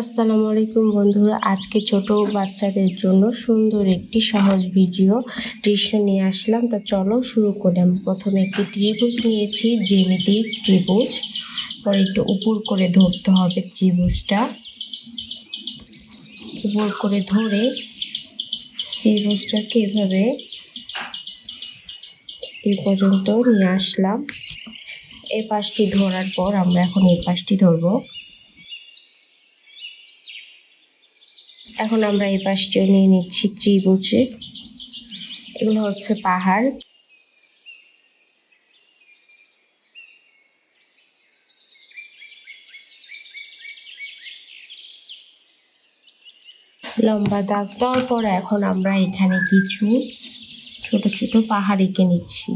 আসসালামু আলাইকুম বন্ধুরা। আজকে ছোট বাচ্চাদের জন্য সুন্দর একটি সহজ ভিডিও দৃশ্য নিয়ে আসলাম। তো চলো শুরু করে। আমি প্রথমে একটি ত্রিভুজ নিয়েছি জ্যামিতিক ত্রিভুজ। পরে একটু উপর করে ধরতে হবে ত্রিভুজটা। উপর করে ধরে ত্রিভুজটাকে এভাবে এই পর্যন্ত নিয়ে আসলাম। এই পাশটি ধরার পর আমরা এখন এই পাশটি ধরবো। এখন আমরা এই পাশটিও নিয়ে নিচ্ছি ত্রিভুজে। এগুলো হচ্ছে পাহাড়। লম্বা দাগ দেওয়ার পর এখন আমরা এখানে কিছু ছোট ছোট পাহাড় এঁকে নিচ্ছি।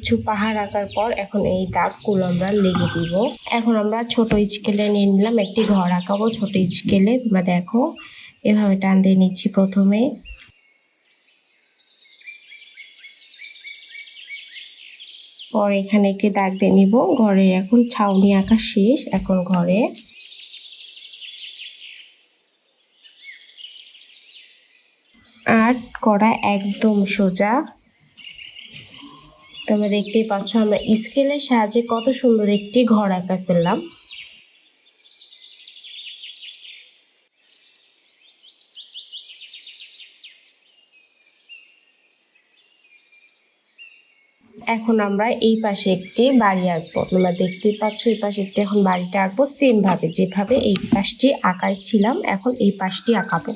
কিছু পাহাড় আঁকার পর এখন এই দাগগুলো আমরা লেগে দিব। এখন আমরা ছোট স্কেলে নিয়ে নিলাম একটি ঘর আঁকাবো। ছোট স্কেলে, তোমরা দেখো, এভাবে টান দিয়ে নিচ্ছি প্রথমে। পর এখানে একটি দাগ দিয়ে নিব। ঘরে এখন ছাউনি আঁকা শেষ, এখন ঘরে। আর্ট করা একদম সোজা। তোমরা দেখতেই পাচ্ছ আমরা স্কেলের সাহায্যে কত সুন্দর একটি ঘর আঁকা ফেললাম। এখন আমরা এই পাশে একটি বাড়ি আঁকবো। তোমরা দেখতেই পাচ্ছ এই পাশে একটি এখন বাড়িটা আঁকবো। সেম ভাবে যেভাবে এই পাশটি আঁকাই ছিলাম, এখন এই পাশটি আঁকাবো।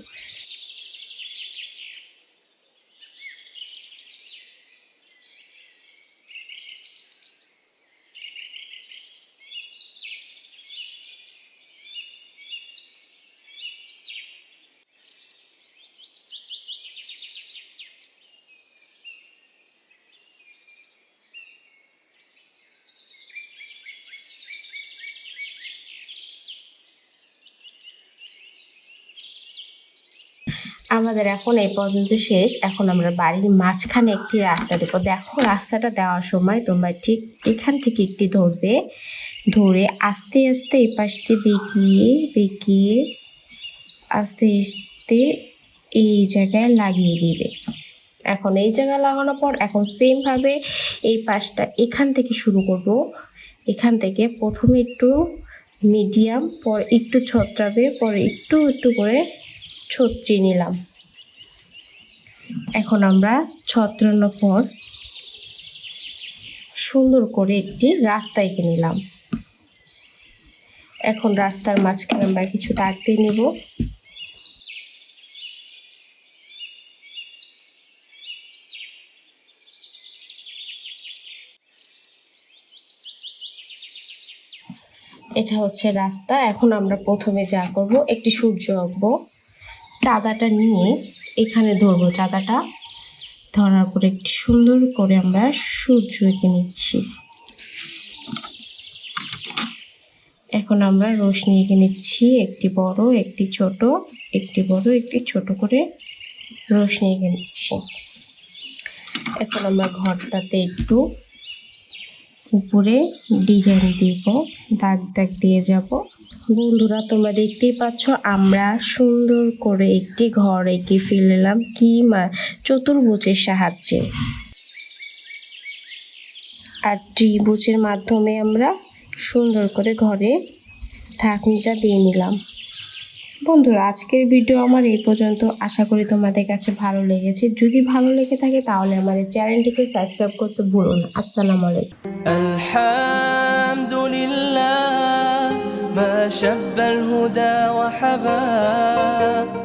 আমাদের এখন এই পর্যন্ত শেষ। এখন আমরা বাড়ির মাঝখানে একটি রাস্তা দেবো দেখো, রাস্তাটা দেওয়ার সময় তোমরা ঠিক এখান থেকে একটি ধরবে। ধরে আস্তে আস্তে এই পাশটি বেঁকিয়ে বেঁকিয়ে আস্তে আস্তে এই জায়গায় লাগিয়ে দিবে। এখন এই জায়গায় লাগানোর পর এখন সেমভাবে এই পাশটা এখান থেকে শুরু করব। এখান থেকে প্রথমে একটু মিডিয়াম পর একটু ছত্রাবে পরে একটু একটু করে ছত্রি নিলাম। এখন আমরা ছত্রানোর পর সুন্দর করে একটি রাস্তা এঁকে নিলাম। এখন রাস্তার মাঝখানে আমরা কিছু দাগ দিয়ে নেব। এটা হচ্ছে রাস্তা। এখন আমরা প্রথমে যা করব, একটি সূর্য আঁকবো। চাঁদাটা নিয়ে এখানে ধরবো চাঁদাটা। ধরার পরে একটি সুন্দর করে আমরা সূর্য এঁকে নিচ্ছি। এখন আমরা রোশনি এঁকে নিচ্ছি, একটি বড়, একটি ছোট, একটি বড়, একটি ছোট করে রোশনি এঁকে নিচ্ছি। এখন আমরা ঘরটাতে একটু উপরে ডিজাইন দিব, দাগ দাগ দিয়ে যাব। বন্ধুরা, তোমরা দেখতেই পাচ্ছ, আমরা সুন্দর করে একটি ঘর এঁকে ফেললাম। কি মা, চতুর্ভুজের সাহায্যে। আর ত্রিভুজের মাধ্যমে আমরা সুন্দর করে ঘরে ঢাকনিটা দিয়ে নিলাম। বন্ধুরা, আজকের ভিডিও আমার এই পর্যন্ত। আশা করি তোমাদের কাছে ভালো লেগেছে। যদি ভালো লেগে থাকে, তাহলে আমাদের চ্যানেলটিকে সাবস্ক্রাইব করতে ভুলো না। আসসালামু আলাইকুম। আলহামদুলিল্লাহ। شب الهدى وحباب